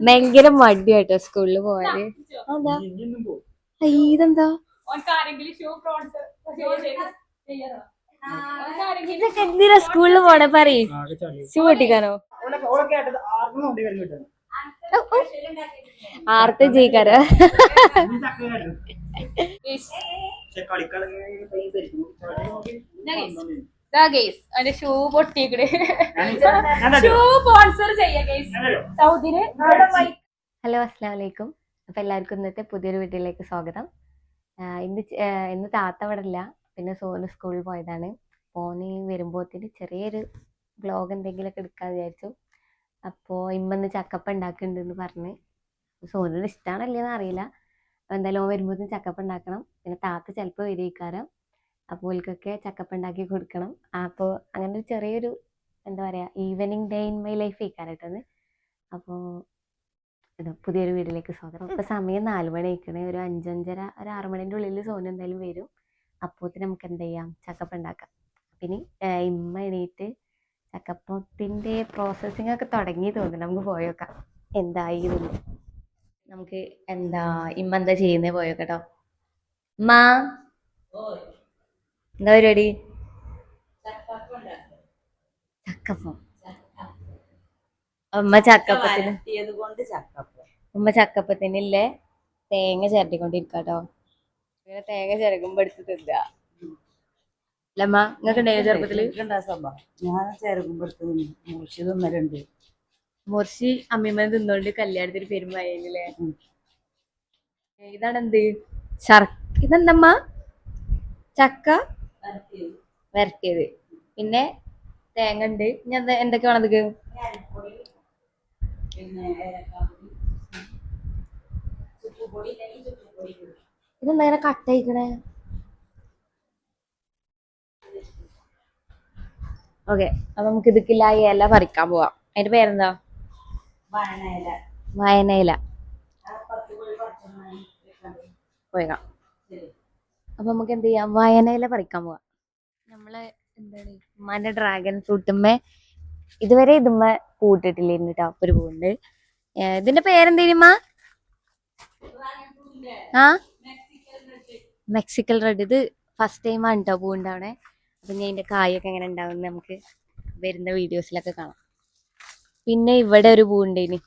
ഭയങ്കര മടിയാട്ടോ സ്കൂളിൽ പോവാന്. അയ്യ, ഇതെന്താ? ഇതൊക്കെ എന്തിനാ സ്കൂളിൽ പോണേ? പറയ്. ഷൂ പൊട്ടിക്കാനോ? ആർത്ത ജയിക്കാരോ അതിന്റെ ഷൂ പൊട്ടിക്കണ് ഷൂ സ്പോൺസർ ചെയ്യാ സൗദിന് ഹലോ അസ്സാം വലൈക്കും അപ്പൊ എല്ലാവർക്കും ഇന്നത്തെ പുതിയൊരു വീട്ടിലേക്ക് സ്വാഗതം. ഇന്ന് ഇന്ന് താത്ത അവിടെ ഇല്ല. പിന്നെ സോന് സ്കൂളിൽ പോയതാണ്. പോന്നി വരുമ്പോത്തിന് ചെറിയൊരു ബ്ലോഗ് എന്തെങ്കിലുമൊക്കെ എടുക്കാന്ന് വിചാരിച്ചു. അപ്പോൾ ഇമ്മന്ന് ചക്കപ്പ ഉണ്ടാക്കുന്നുണ്ടെന്ന് പറഞ്ഞ്. സോനിന് ഇഷ്ടമാണല്ലേന്ന് അറിയില്ല. അപ്പൊ എന്തായാലും ഓൻ വരുമ്പോഴത്തേന് ചക്കപ്പ ഉണ്ടാക്കണം. പിന്നെ താത്ത ചിലപ്പോൾ വരിക്കാരം. അപ്പോൾ ഓൽക്കൊക്കെ ചക്കപ്പ ഉണ്ടാക്കി കൊടുക്കണം. അപ്പോൾ അങ്ങനെ ഒരു ചെറിയൊരു എന്താ പറയുക evening day in my life ഇരിക്കാനായിട്ടത് അപ്പോൾ പുതിയൊരു വീട്ടിലേക്ക് സ്വാഗതം. ഇപ്പൊ സമയം നാല് മണി ആയിക്കണേ ഒരു അഞ്ചഞ്ചര ഒരു ആറ് മണിന്റെ ഉള്ളിൽ സോന എന്തായാലും വരും. അപ്പോത്തിന് നമുക്ക് എന്ത് ചെയ്യാം? ചക്കപ്പം ഉണ്ടാക്കാം പിന്നെ ഇമ്മ എണീറ്റ് ചക്കപ്പത്തിന്റെ പ്രോസസ്സിംഗ് ഒക്കെ തുടങ്ങി തോന്നുന്നു. നമുക്ക് പോയോക്കാം എന്തായി നമുക്ക് എന്താ ഇമ്മ എന്താ ചെയ്യുന്നേ പോയോക്കട്ടോ ഉമ്മ എന്താ പരിപാടി? ചക്കപ്പം. ഉമ്മ ചക്കപ്പത്തിന്. ഉമ്മ ചക്കപ്പത്തിന് ചക്കപ്പത്തിനില്ലേ തേങ്ങ ചിരട്ടിക്കൊണ്ടിരിക്കാട്ടോ. ഇങ്ങനെ തേങ്ങ ചിരകുമ്പോ എടുത്ത് തിന്നുക അല്ലമ്മ നിങ്ങൾക്ക് ഉണ്ടായോ ചെറുപ്പത്തിൽ ഞാൻ മുറിച്ച് തിന്നലുണ്ട്. മുറിച്ച് അമ്മിമ്മ തിന്നോണ്ട് കല്യാണത്തിന് പെരുമായില്ലേ ഇതാണ് എന്ത് ശർ ഇതെന്തമ്മ ചക്ക? വരട്ടിയത്. പിന്നെ തേങ്ങ ഉണ്ട് ഇനി എന്താ എന്തൊക്കെ വേണം ഇതൊക്കെ. ഇതെന്താ ഇങ്ങനെ കട്ടയിക്കണേ ഓക്കെ അപ്പൊ നമുക്ക് ഇതിക്കില്ല ഇല പറിക്കാൻ പോവാം. അതിന്റെ പേരെന്താ? വയനയില. പറിച്ചോണ്ട് പോയേക്കാം. അപ്പൊ നമുക്ക് എന്ത് ചെയ്യാം? വയനയില പറിക്കാൻ പോവാം. നമ്മൾ എന്താണ്? ഉമ്മാന്റെ ഡ്രാഗൺ ഫ്രൂട്ടുമ്മേ ഇതുവരെ ഇതുമ്മ കൂട്ടിട്ടില്ലേ കേട്ടോ ഒരു പൂണ്ട് ഇതിന്റെ പേരെന്തേനുമ്മ ആ? മെക്സിക്കൽ റെഡ് ഇത് ഫസ്റ്റ് ടൈം ആണ് കേട്ടോ പൂണ്ടാവണേ അപ്പൊ ഞാൻ ഇതിന്റെ കായൊക്കെ എങ്ങനെ ഉണ്ടാവും നമുക്ക് വരുന്ന വീഡിയോസിലൊക്കെ കാണാം. പിന്നെ ഇവിടെ ഒരു പൂണ്ടേന്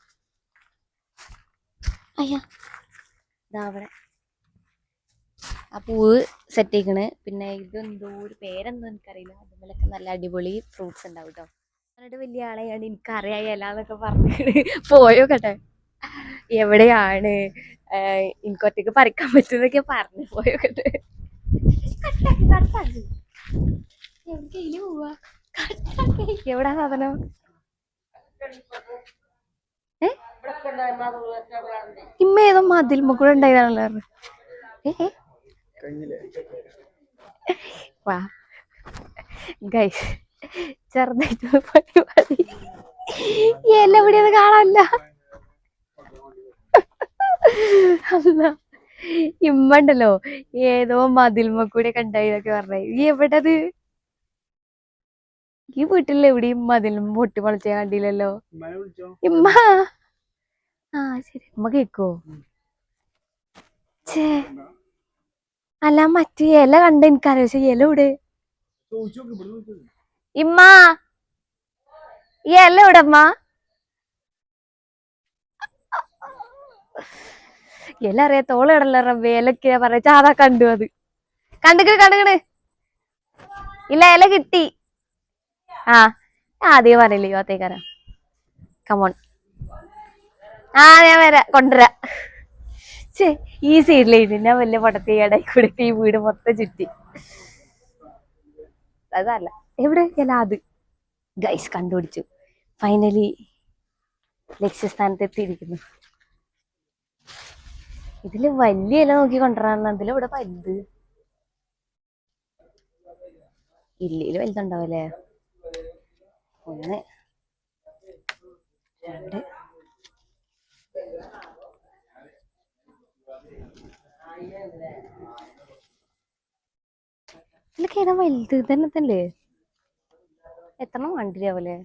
അയ്യാ. ഇതാ അവിടെ. ആ പൂവ് സെറ്റ് ചെയ്യണ് പിന്നെ ഇതെന്തോ ഒരു പേരെന്തോ എനിക്കറിയില്ല. അതുപോലൊക്കെ നല്ല അടിപൊളി ഫ്രൂട്ട്സ് ഉണ്ടാവും കേട്ടോ അവരുടെ വലിയ ആളെയാണ് എനിക്കറിയായല്ല എന്നൊക്കെ പറഞ്ഞിട്ട്. പോയോ കേട്ടെ. എവിടെയാണ്? എനിക്കൊറ്റക്ക് പറിക്കാൻ പറ്റുന്നൊക്കെ പറഞ്ഞു. പോയോ കേട്ടെ. എവിടാ സാധനം? ഇമ്മ ഏതോ മതിൽ കൂടെ ഉണ്ടായതാണല്ലോ ഏ? വാ. ഗൈസ് ചെറുതായിട്ട് പരിപാടി. എല്ലാം ഇവിടെ അത് കാണാനില്ല. അല്ല ഇമ്മ ഉണ്ടല്ലോ. ഏതോ മതിൽമ കൂടെ കണ്ടായിന്നൊക്കെ പറഞ്ഞേ. ഈ എവിടത്? ഈ വീട്ടിൽ എവിടെയും മതിലും പൊട്ടി പൊളിച്ച കണ്ടില്ലല്ലോ. ഇമ്മ. ആ ശരി. ഉമ്മ കേക്കോ? ഛേ. അല്ല മറ്റേ ഇല കണ്ട എനിക്കറിയാം. പക്ഷെ ഇല ഇവിടെ ഇമ്മ ഈ ഇല ഇവിടെ അമ്മ ഇല അറിയാത്തോളം ഇടല്ല റബ്ബേ? ഇലക്കാ പറയാ. ചാതാ കണ്ടു അത്. കണ്ടുക്കണ് കണ്ടുക്കണ്. ഇല്ല ഇല കിട്ടി. ആ ആദ്യം പറയില്ലേ യുവത്തേക്കാരാ കമോൺ ആ ഞാൻ വരാ. കൊണ്ടുവരാ. ഛേ ഈ സൈഡിലെ ഞാൻ വലിയ പടത്തെ ഇടയിൽ ഈ വീട് മൊത്തം ചുറ്റി. അതല്ല. എവിടെ? അല്ല അത്. ഗൈസ് കണ്ടുപിടിച്ചു. ഫൈനലി ലക്ഷ്യസ്ഥാനത്ത് എത്തിയിരിക്കുന്നു ഇതിൽ വലിയ ഇല നോക്കി കൊണ്ടുവരാൻ ഇതിൽ ഇവിടെ വലുത്? ഇല്ലയിൽ വലുതുണ്ടാവല്ലേ ഒന്ന്. രണ്ട്. ഇതിലൊക്കെ ഏതാ വലുത്? തന്നെ തന്നെ എത്ര വണ്ടിയാവല്ലേ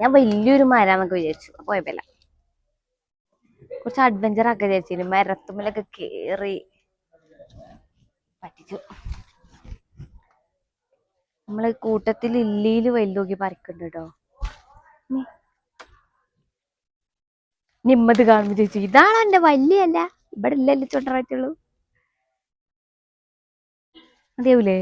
ഞാൻ വലിയൊരു മരാന്നൊക്കെ വിചാരിച്ചു. പോയപ്പല്ല കുറച്ച് അഡ്വഞ്ചർ ഒക്കെ വിചാരിച്ചിരുന്നു മരത്തുമ്മിലൊക്കെ കേറി. പറ്റിച്ചു. നമ്മൾ കൂട്ടത്തിൽ ഇല്ലീൽ വലുതോക്കി പറിക്കുന്നുണ്ട് കേട്ടോ നിമ്മത് കാണുമ്പോ ചോദിച്ചു ഇതാണ് എന്റെ വല്യല്ല ഇവിടെ ഇല്ലല്ലേ ചൊണ്ടറായിട്ടുള്ളൂ. അതെയൂലേ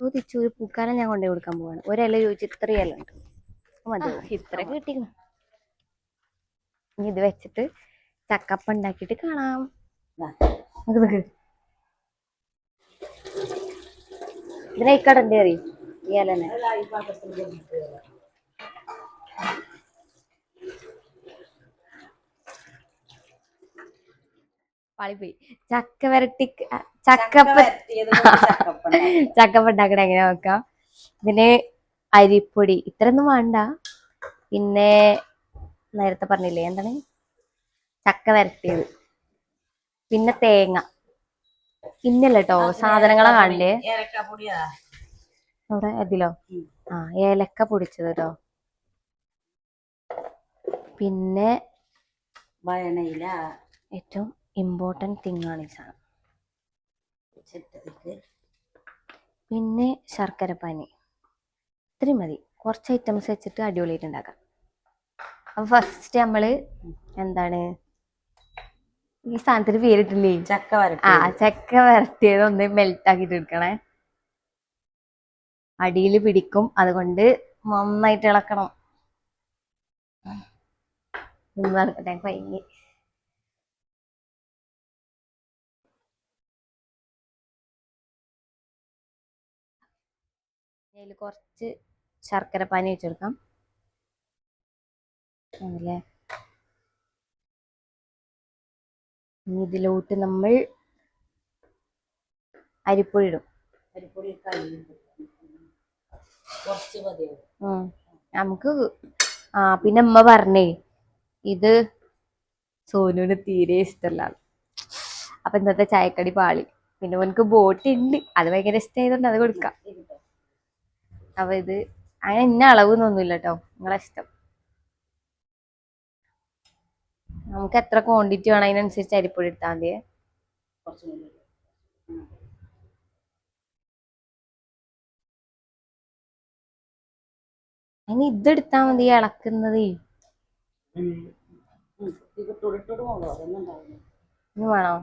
ചോദിച്ചു ഒരു പൂക്കാലം ഞാൻ കൊണ്ടുപോയി കൊടുക്കാൻ പോവാണ്. ഒരല ചോദിച്ചു ഇത്ര ഇല ഉണ്ട്. മതി. ഇത്രയൊക്കെ കിട്ടിക്കണം. ഇനി ഇത് വെച്ചിട്ട് ചക്കപ്പ ഉണ്ടാക്കിയിട്ട് കാണാം. നോക്ക് നിക്ക്. നിക്ക് ഇതിനേക്കടണ്ടേ അറിയും? കൊണ്ടിട്ട് പാളിപ്പോയി. ചക്ക വരട്ടി ചക്കപ്പ. ചക്കപ്പ ഉണ്ടാക്കണ എങ്ങനെ നോക്കാം? ഇതിന് അരിപ്പൊടി ഇത്രയൊന്നും വേണ്ട. പിന്നെ നേരത്തെ പറഞ്ഞില്ലേ എന്താണ്? ചക്ക വരട്ടിയത്. പിന്നെ തേങ്ങ. പിന്നല്ല കേട്ടോ സാധനങ്ങളെ കാണില്ലേ അവിടെ അതിലോ? ആ ഏലക്ക പൊടിച്ചത് കേട്ടോ പിന്നെ ഏറ്റവും ഇമ്പോർട്ടന്റ് തിങ് ആണ് ഈ സാധനം. പിന്നെ ശർക്കര പാനി. ഇത്രയും മതി. കുറച്ച് ഐറ്റംസ് വെച്ചിട്ട് അടിപൊളിയായിട്ട് ഉണ്ടാക്കാം. അപ്പൊ ഫസ്റ്റ് നമ്മൾ എന്താണ്? ഈ സാധനത്തിന് പേരിട്ടില്ലേ? ചക്ക ആ ചക്ക വരട്ടിയത് ഒന്ന് മെൽറ്റ് ആക്കിട്ട് എടുക്കണേ അടിയിൽ പിടിക്കും. അതുകൊണ്ട് നന്നായിട്ട് ഇളക്കണം. നടക്കട്ടെ പയ്യെ അതിൽ കുറച്ച് ശർക്കര പാനി വെച്ചെടുക്കാം അതല്ലേ ഇനി ഇതിലോട്ട് നമ്മൾ അരിപ്പൊടി ഇടും. നമുക്ക് ആ പിന്നെ അമ്മ പറഞ്ഞേ ഇത് സോനുവിന് തീരെ ഇഷ്ടമല്ല അപ്പൊ ഇന്നത്തെ ചായക്കടി പാളി. പിന്നെ ഓനക്ക് ബോട്ട് ഉണ്ട് അത് ഭയങ്കര ഇഷ്ടമായതുകൊണ്ട് അത് കൊടുക്കാം. അപ്പൊ ഇത് അങ്ങനെ ഇന്ന അളവ് ഒന്നുമില്ല കേട്ടോ നിങ്ങളെ ഇഷ്ടം. നമുക്ക് എത്ര ക്വാണ്ടിറ്റി വേണം അതിനനുസരിച്ച് അരിപ്പൊടി എടുത്താൽ മതി അതിന് ഇതെടുത്താൽ മതി ഇളക്കുന്നത് വേണോ?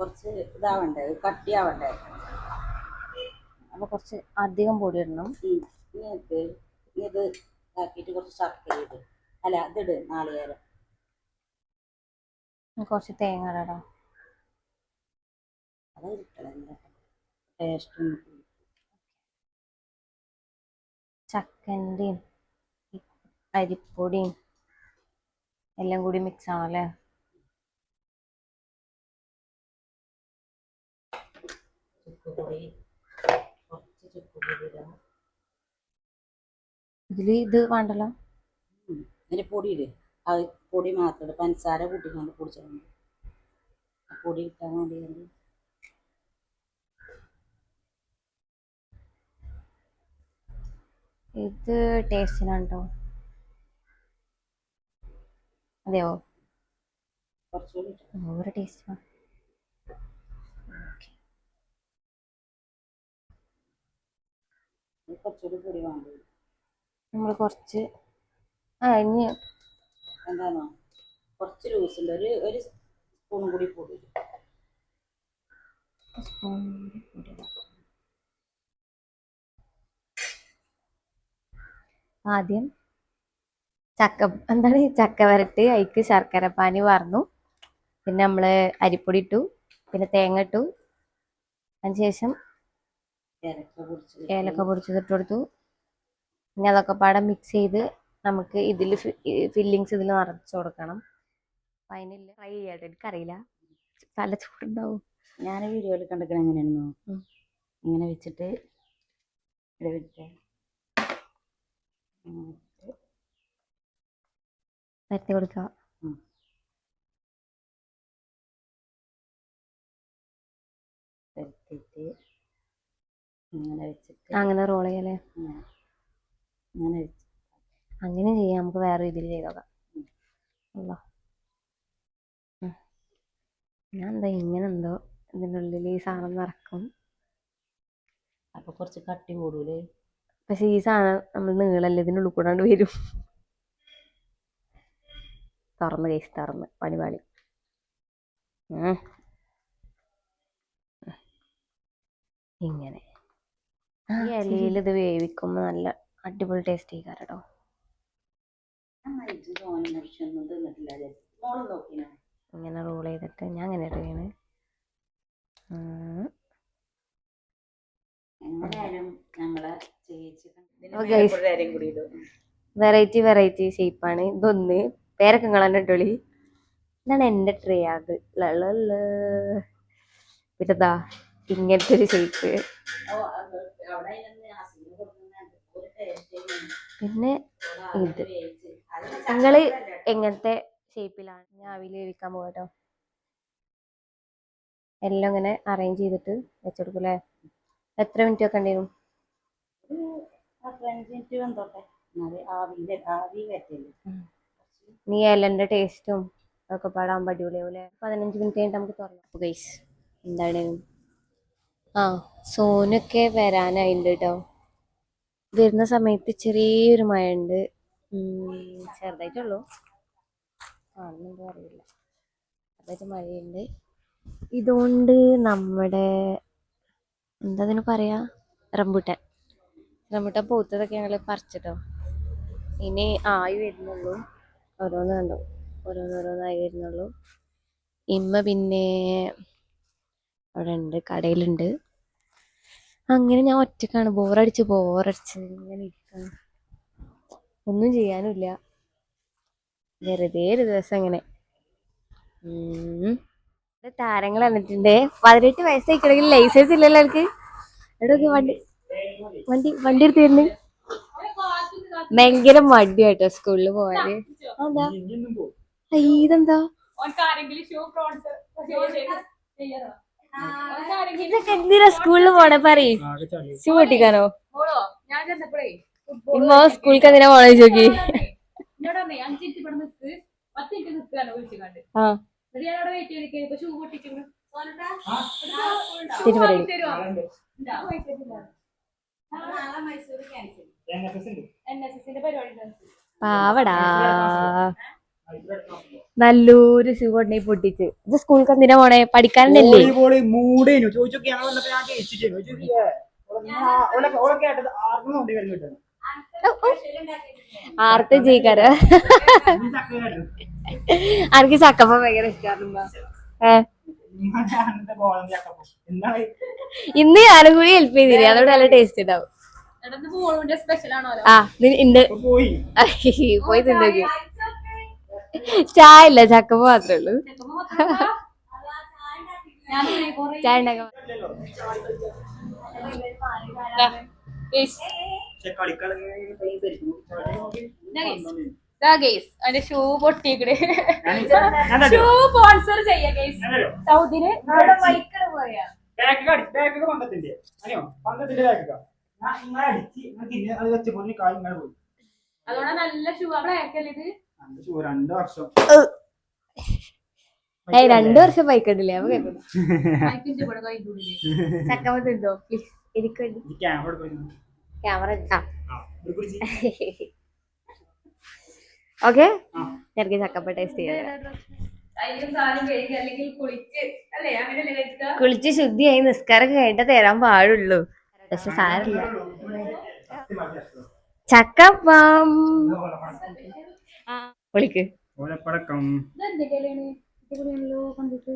കുറച്ച് ഇതാവണ്ടേ കട്ടിയാവണ്ടേ അപ്പൊ കുറച്ച് അധികം പൊടി ഇടണം. ഇത് ഇതാക്കിയിട്ട് കുറച്ച് ശർക്കര ഇട്. അല്ല ഇതിട് നാളികേരം. കുറച്ച് തേങ്ങ ഇടാം അത് ഇട്ടളഞ്ഞ ടേസ്റ്റ് ചക്കന്റെയും അരിപ്പൊടിയും എല്ലാം കൂടി മിക്സ് ആണല്ലേ? ഇതിൽ ഇത് വേണ്ടല്ലോ? ഉം. പൊടി ഇട്. അത് പൊടി മാത്രം പഞ്ചസാര കൂട്ടിക്കൊണ്ട് പൊടിച്ചാൽ പൊടി ഇട്ടാൽ മതി ഇത് ടേസ്റ്റിനാണ്ടോ അതെയോ. ഒരു ടേസ്റ്റ് നമ്മൾ കുറച്ച് ആ ഇനി എന്താണോ കുറച്ച് ലൂസ് ഉണ്ട് ഒരു ഒരു സ്പൂൺ കൂടി പൊടി. സ്പൂൺ പൊടി ആദ്യം ചക്ക എന്താണ്? ചക്ക വരട്ട് അതിക്ക് ശർക്കര പാനി വാർന്നു. പിന്നെ നമ്മൾ അരിപ്പൊടി ഇട്ടു. പിന്നെ തേങ്ങ ഇട്ടു. അതിനുശേഷം ഏലക്ക പൊടിച്ച് ഏലക്ക പൊടിച്ചത് ഇട്ട് കൊടുത്തു. പിന്നെ അതൊക്കെ പാടെ മിക്സ് ചെയ്ത് നമുക്ക് ഇതിൽ ഫില്ലിങ്സ് ഇതിൽ നിറച്ച് കൊടുക്കണം. അപ്പം അതിനില്ല? ട്രൈ ചെയ്യാട്ടോ എനിക്കറിയില്ല. തല ചൂടുണ്ടാവും? ഞാൻ വീഡിയോയിൽ കണ്ടിരിക്കണം എങ്ങനെയാണെന്നോ? ഉം. ഇങ്ങനെ വെച്ചിട്ട് ഇവിടെ വെച്ചിട്ട് പരത്തി കൊടുക്കുക. പരത്തിയിട്ട് അങ്ങനെ വെച്ചിട്ട് അങ്ങനെ റോൾ ചെയ്യല്ലേ? അങ്ങനെ ഇങ്ങനെ വെച്ച് അങ്ങനെ ചെയ്യാം നമുക്ക് വേറെ രീതിയിൽ ചെയ്ത് നോക്കാം അല്ലോ ഞാൻ എന്താ ഇങ്ങനെ എന്തോ ഇതിന്റെ ഉള്ളിൽ ഈ സാധനം നിറക്കും അപ്പൊ കുറച്ച് കട്ടി കൂടൂലേ പക്ഷെ ഈ സാധനം നമ്മൾ നീളല്ലേ ഇതിനുള്ളിൽ കൂടാണ്ട് വരും. തുറന്ന് കേസ് തുറന്ന്. പണിപാളി. ഇങ്ങനെ. ഈ ഇലയിൽ ഇത് വേവിക്കുമ്പോൾ നല്ല അടിപൊളി ടേസ്റ്റ് ചെയ്യും ഇങ്ങനെ റോൾ ചെയ്തിട്ട് ഞാൻ അങ്ങനെ ഇടുകയാണ്. വെറൈറ്റി വെറൈറ്റി ഷേപ്പാണ് ഇതൊന്ന് പേരൊക്കെ നിങ്ങളെ ഇട്ടോളി. ഇതാണ് എന്റെ ട്രേ അത് ലളല പിന്നെന്താ? ഇങ്ങനത്തെ ഒരു ഷേപ്പ്. പിന്നെ ഇത്. നിങ്ങൾ എങ്ങനത്തെ ഷേപ്പിലാണ് ഞാൻ അവിൽ വേവിക്കാൻ പോകട്ടോ? എല്ലാം ഇങ്ങനെ അറേഞ്ച് ചെയ്തിട്ട് വെച്ചെടുക്കും അല്ലേ എത്ര മിനിറ്റ് ഒക്കെ ഉണ്ടായിരുന്നു? നീ ഇലന്റെ ടേസ്റ്റും ഒക്കെ പാടാൻ അടിപൊളിയാവൂലേ പതിനഞ്ച് മിനിറ്റ് കഴിഞ്ഞിട്ട് നമുക്ക് തുറന്നു അപ്പോൾ ഗൈസ് എന്താണ്? ആ സോനൊക്കെ വരാനായിട്ടുണ്ട് കേട്ടോ വരുന്ന സമയത്ത് ചെറിയൊരു മഴ ഉണ്ട് ചെറുതായിട്ടുള്ളൂ. കാണുന്നുണ്ടോ അറിയില്ല ചെറുതായിട്ട് മഴയുണ്ട്. ഇതുകൊണ്ട് നമ്മുടെ എന്താ അതിന് പറയാ? റംബുട്ടാൻ. റംബുട്ടാൻ പൂത്തതൊക്കെ ഞങ്ങൾ പറിച്ചിട്ടോ. ഇനി ആയി വരുന്നുള്ളൂ. ഓരോന്ന് കണ്ടോ? ഓരോന്നോരോന്നായി വരുന്നുള്ളൂ. ഇമ്മ പിന്നെ അവിടെ ഉണ്ട് കടയിലുണ്ട്. അങ്ങനെ ഞാൻ ഒറ്റക്കാണ്. ബോറടിച്ച് ബോറടിച്ച് ഇങ്ങനെ ഇരിക്കാണ്. ഒന്നും ചെയ്യാനുമില്ല വെറുതെ ഒരു ദിവസം അങ്ങനെ താരങ്ങൾ വന്നിട്ടുണ്ട്. പതിനെട്ട് വയസ്സായിക്കണെങ്കിൽ ലൈസൻസ് ഇല്ലല്ലോ അവർക്ക്. എവിടെ വണ്ടി വണ്ടി വണ്ടി എടുത്ത് തരുന്നു ഭയങ്കര മടിയാട്ടോ സ്കൂളിൽ പോവാന്. പോയാൽ അയ്യ, ഇതെന്താ? ഇതൊക്കെ എന്തിനാ സ്കൂളിൽ പോണേ? പറയൂ. ഷൂ പൊട്ടിക്കാനോ? ഞാൻ ചെന്നപ്പോഴേ ഇമ്മ സ്കൂളിൽ എന്തിനാ കോളേജ് നോക്കി. പാവടാ. നല്ലൊരു ഷൂ കൊണ്ടേ പൊട്ടിച്ച്. ഇത് സ്കൂളിൽ എന്തിനാ പോണേ? പഠിക്കാനല്ലേ? മൂടേനു. ചോദിച്ചൊക്കെ എനിക്ക് ആർത്ത ജയിക്കാര ആർക്ക് ചക്കപ്പ ഭയങ്കര ഇഷ്ടമാണ് ഇന്ന് ഞാനും കൂടി ഹെൽപ്പ് ചെയ്തില്ല? അതോടെ നല്ല ടേസ്റ്റ് ഉണ്ടാവും ആ പോയി തിന്നോക്കി. ചായ ഇല്ല ചക്കപ്പ മാത്രമേ ഉള്ളൂ. ചായ ഉണ്ടാക്കാൻ അതിന്റെ ഷൂ പൊട്ടിക്കട് ഞാൻ ഷൂ സ്പോൺസർ ചെയ്യാ സൗദിന് നല്ല ഷൂ അവിടെ ഇത്? രണ്ട് വർഷം. ഏയ് രണ്ടു വർഷം പൈക്കണ്ടില്ലേ അപ്പൊ കേൾക്കുന്നു ചക്കപ്പ തിന്നോ പ്ലീസ് എനിക്ക് വേണ്ടി. Camera okay? എനിക്ക് ചക്കപ്പ ടേസ്റ്റ് ചെയ്യാം. കുളിച്ച് ശുദ്ധിയായി നിസ്കാരം കഴിഞ്ഞിട്ട് തരാൻ പാടുള്ളൂ. പക്ഷെ സാരമില്ല. ചക്കപ്പം. വിളിക്ക്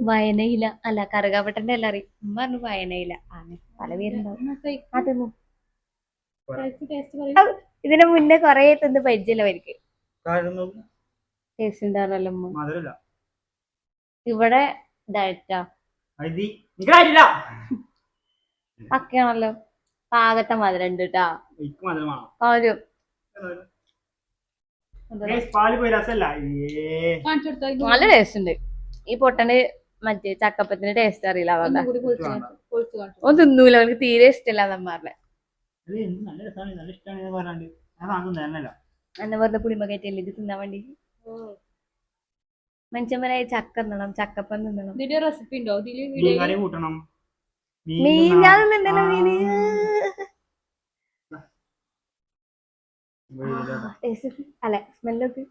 വയനയില. അല്ല കറുകാപ്പട്ടന്റെ എല്ലാം അറിയും. ഉമ്മ പറഞ്ഞു വയനയില. ആ പല പേരുണ്ടാവും. അതൊന്നും ഇതിന് മുന്നേ കൊറേ തിന്ന് പരിചയമില്ല അവർക്ക് കാരണം ടേസ്റ്റ് ഇവിടെ ഡയറ്റാ പക്കയാണല്ലോ പാകത്തെ മധുരം ഉണ്ട് കേട്ടാ നല്ല ടേസ്റ്റ് ഉണ്ട്. ഈ പൊട്ടന് മറ്റേ ചക്കപ്പത്തിന്റെ ടേസ്റ്റ് അറിയില്ല അതുകൊണ്ടാ. ഒന്നും തിന്നൂല. അവർക്ക് തീരെ ഇഷ്ടമില്ല എന്ത് നല്ല രസമാണ് നല്ല ഇഷ്ടമാണ് പറയാണ്ട് ഞാൻ സാധനം തരണല്ല. എന്നെ വെറുതെ പുളിമ കയറ്റിയല്ലേ ഇത് തിന്നാൻ വേണ്ടി? മനുഷ്യന്മാരായ ചക്ക തിന്നണം ചക്കപ്പം തിന്നണം. ഇതിന്റെ റെസിപ്പി ഉണ്ടോ? മീൻ കറി കൂട്ടണം. മീൻ. ഞാൻ തിന്നണ്ടല്ലോ മീന് അല്ലെ സ്മെല്ലൊക്കെ.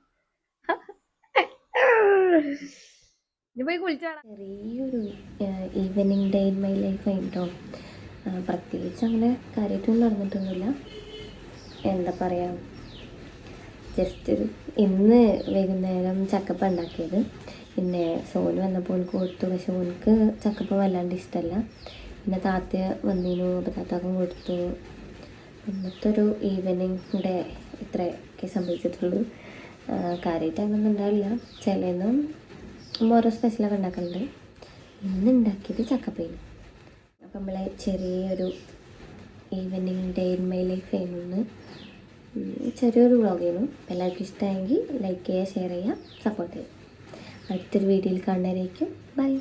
ഇനി പോയി കുളിച്ചാണ് ചെറിയൊരു evening day in my life ആയിട്ടോ. പ്രത്യേകിച്ച് അങ്ങനെ കാര്യമായിട്ടൊന്നും നടന്നിട്ടൊന്നുമില്ല. എന്താ പറയുക ജസ്റ്റ് ഒരു ഇന്ന് വൈകുന്നേരം ചക്കപ്പ ഉണ്ടാക്കിയത്. പിന്നെ സോനു വന്നപ്പോൾ എനിക്ക് കൊടുത്തു. പക്ഷെ ഓനക്ക് ചക്കപ്പ വല്ലാണ്ട് ഇഷ്ടമല്ല പിന്നെ താത്ത വന്നിരുന്നു അപ്പോൾ താത്താക്കും കൊടുത്തു. ഇന്നത്തെ ഈവനിങ് ഡേ ഇത്രയൊക്കെ സംഭവിച്ചിട്ടുള്ളൂ. കാര്യമായിട്ട് അങ്ങനെ ഉണ്ടാവില്ല. ചിലന്നും ഓരോ സ്പെഷ്യലൊക്കെ ഉണ്ടാക്കലുണ്ട്. ഇന്ന് ഉണ്ടാക്കിയത് ചക്കപ്പേന് നമ്മളെ ചെറിയൊരു evening day in my life ആയിരുന്നു ചെറിയൊരു വ്ളോഗായിരുന്നു എല്ലാവർക്കും ഇഷ്ടമായെങ്കിൽ ലൈക്ക് ചെയ്യുക ഷെയർ ചെയ്യുക സപ്പോർട്ട് ചെയ്യുക. അടുത്തൊരു വീഡിയോയിൽ കാണുന്നവരേക്കും ബൈ